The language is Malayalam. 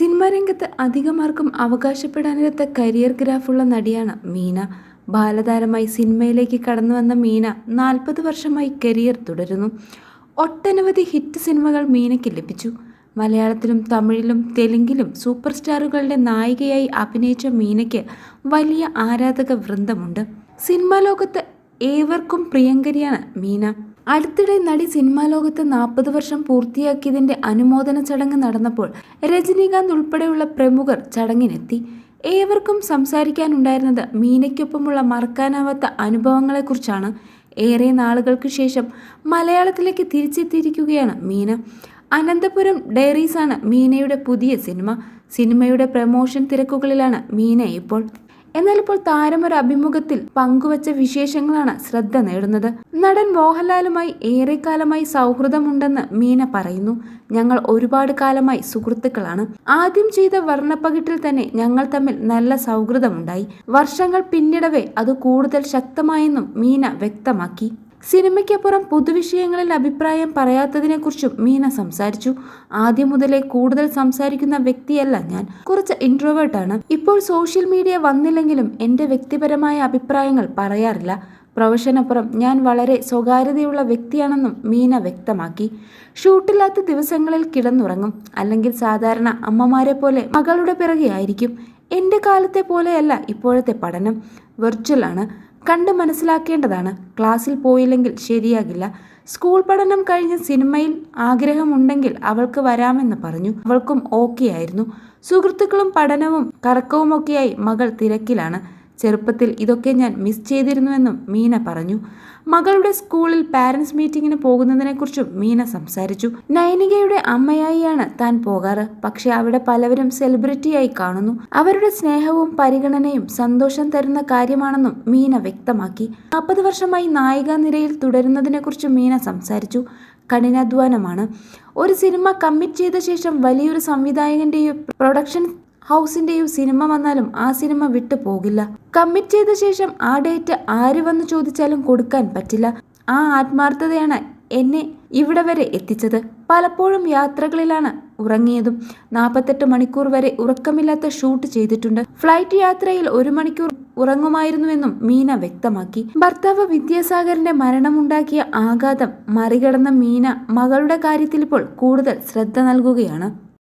സിനിമാ രംഗത്ത് അധികമാർക്കും അവകാശപ്പെടാനിരത്ത കരിയർ ഗ്രാഫുള്ള നടിയാണ് മീന. ബാലതാരമായി സിനിമയിലേക്ക് കടന്നു വന്ന മീന നാൽപ്പത് വർഷമായി കരിയർ തുടരുന്നു. ഒട്ടനവധി ഹിറ്റ് സിനിമകൾ മീനയ്ക്ക് ലഭിച്ചു. മലയാളത്തിലും തമിഴിലും തെലുങ്കിലും സൂപ്പർ സ്റ്റാറുകളുടെ നായികയായി അഭിനയിച്ച മീനയ്ക്ക് വലിയ ആരാധക വൃന്ദമുണ്ട്. സിനിമാ ലോകത്ത് ഏവർക്കും പ്രിയങ്കരിയാണ് മീന. അടുത്തിടെ നടി സിനിമാ ലോകത്ത് നാൽപ്പത് വർഷം പൂർത്തിയാക്കിയതിന്റെ അനുമോദന ചടങ്ങ് നടന്നപ്പോൾ രജനീകാന്ത് ഉൾപ്പെടെയുള്ള പ്രമുഖർ ചടങ്ങിനെത്തി. ഏവർക്കും സംസാരിക്കാനുണ്ടായിരുന്നത് മീനയ്ക്കൊപ്പമുള്ള മറക്കാനാവാത്ത അനുഭവങ്ങളെക്കുറിച്ചാണ്. ഏറെ നാളുകൾക്ക് ശേഷം മലയാളത്തിലേക്ക് തിരിച്ചെത്തിയിരിക്കുകയാണ് മീന. അനന്തപുരം ഡയറീസാണ് മീനയുടെ പുതിയ സിനിമ. സിനിമയുടെ പ്രമോഷൻ തിരക്കുകളിലാണ് മീന ഇപ്പോൾ. എന്നാൽ ഇപ്പോൾ താരം ഒരു അഭിമുഖത്തിൽ പങ്കുവച്ച വിശേഷങ്ങളാണ് ശ്രദ്ധ നേടുന്നത്. നടൻ മോഹൻലാലുമായി ഏറെക്കാലമായി സൗഹൃദമുണ്ടെന്ന് മീന പറയുന്നു. ഞങ്ങൾ ഒരുപാട് കാലമായി സുഹൃത്തുക്കളാണ്. ആദ്യം ചെയ്ത വർണപ്പകിട്ടിൽ തന്നെ ഞങ്ങൾ തമ്മിൽ നല്ല സൗഹൃദമുണ്ടായി. വർഷങ്ങൾ പിന്നിടവേ അത് കൂടുതൽ ശക്തമായെന്നും മീന വ്യക്തമാക്കി. സിനിമയ്ക്കപ്പുറം പൊതുവിഷയങ്ങളിൽ അഭിപ്രായം പറയാത്തതിനെക്കുറിച്ചും മീന സംസാരിച്ചു. ആദ്യം മുതലേ കൂടുതൽ സംസാരിക്കുന്ന വ്യക്തിയല്ല ഞാൻ. കുറച്ച് ഇൻട്രോവേർട്ടാണ് ഇപ്പോൾ സോഷ്യൽ മീഡിയ വന്നില്ലെങ്കിലും എന്റെ വ്യക്തിപരമായ അഭിപ്രായങ്ങൾ പറയാറില്ല. പ്രൊഫഷനപ്പുറം ഞാൻ വളരെ സ്വകാര്യതയുള്ള വ്യക്തിയാണെന്നും മീന വ്യക്തമാക്കി. ഷൂട്ടില്ലാത്ത ദിവസങ്ങളിൽ കിടന്നുറങ്ങും. അല്ലെങ്കിൽ സാധാരണ അമ്മമാരെ പോലെ മകളുടെ പിറകെ ആയിരിക്കും എന്റെ കാലത്തെ പോലെയല്ല ഇപ്പോഴത്തെ പഠനം. വെർച്വലാണ് കണ്ട് മനസ്സിലാക്കേണ്ടതാണ്. ക്ലാസ്സിൽ പോയില്ലെങ്കിൽ ശരിയാകില്ല. സ്കൂൾ പഠനം കഴിഞ്ഞ് സിനിമയിൽ ആഗ്രഹമുണ്ടെങ്കിൽ അവൾക്ക് വരാമെന്ന് പറഞ്ഞു. അവൾക്കും ഓക്കെ ആയിരുന്നു സുഹൃത്തുക്കളും പഠനവും കറക്കവുമൊക്കെയായി മകൾ തിരക്കിലാണ്. ചെറുപ്പത്തിൽ ഇതൊക്കെ ഞാൻ മിസ് ചെയ്തിരുന്നുവെന്നും മീന പറഞ്ഞു. മകളുടെ സ്കൂളിൽ പാരൻസ് മീറ്റിങ്ങിന് പോകുന്നതിനെക്കുറിച്ചും മീന സംസാരിച്ചു. നൈനികയുടെ അമ്മയായിയാണ് താൻ പോകാറ്. പക്ഷെ അവിടെ പലവരും സെലിബ്രിറ്റിയായി കാണുന്നു. അവരുടെ സ്നേഹവും പരിഗണനയും സന്തോഷം തരുന്ന കാര്യമാണെന്നും മീന വ്യക്തമാക്കി. നാൽപ്പത് വർഷമായി നായിക നിരയിൽ തുടരുന്നതിനെക്കുറിച്ച് മീന സംസാരിച്ചു. കഠിനാധ്വാനമാണ്. ഒരു സിനിമ കമ്മിറ്റ് ചെയ്ത ശേഷം വലിയൊരു സംവിധായകന്റെയോ പ്രൊഡക്ഷൻ ഹൗസിന്റെയും സിനിമ വന്നാലും ആ സിനിമ വിട്ടു പോകില്ല. കമ്മിറ്റ് ചെയ്ത ശേഷം ആ ഡേറ്റ് ആര് വന്ന് ചോദിച്ചാലും കൊടുക്കാൻ പറ്റില്ല. ആ ആത്മാർത്ഥതയാണ് എന്നെ ഇവിടെ വരെ എത്തിച്ചത്. പലപ്പോഴും യാത്രകളിലാണ് ഉറങ്ങിയതും. നാൽപ്പത്തെട്ട് മണിക്കൂർ വരെ ഉറക്കമില്ലാത്ത ഷൂട്ട് ചെയ്തിട്ടുണ്ട്. ഫ്ലൈറ്റ് യാത്രയിൽ ഒരു മണിക്കൂർ ഉറങ്ങുമായിരുന്നുവെന്നും മീന വ്യക്തമാക്കി. ഭർത്താവ് വിദ്യാസാഗറിന്റെ മരണമുണ്ടാക്കിയ ആഘാതം മറികടന്ന മീന മകളുടെ കാര്യത്തിൽ ഇപ്പോൾ കൂടുതൽ ശ്രദ്ധ നൽകുകയാണ്.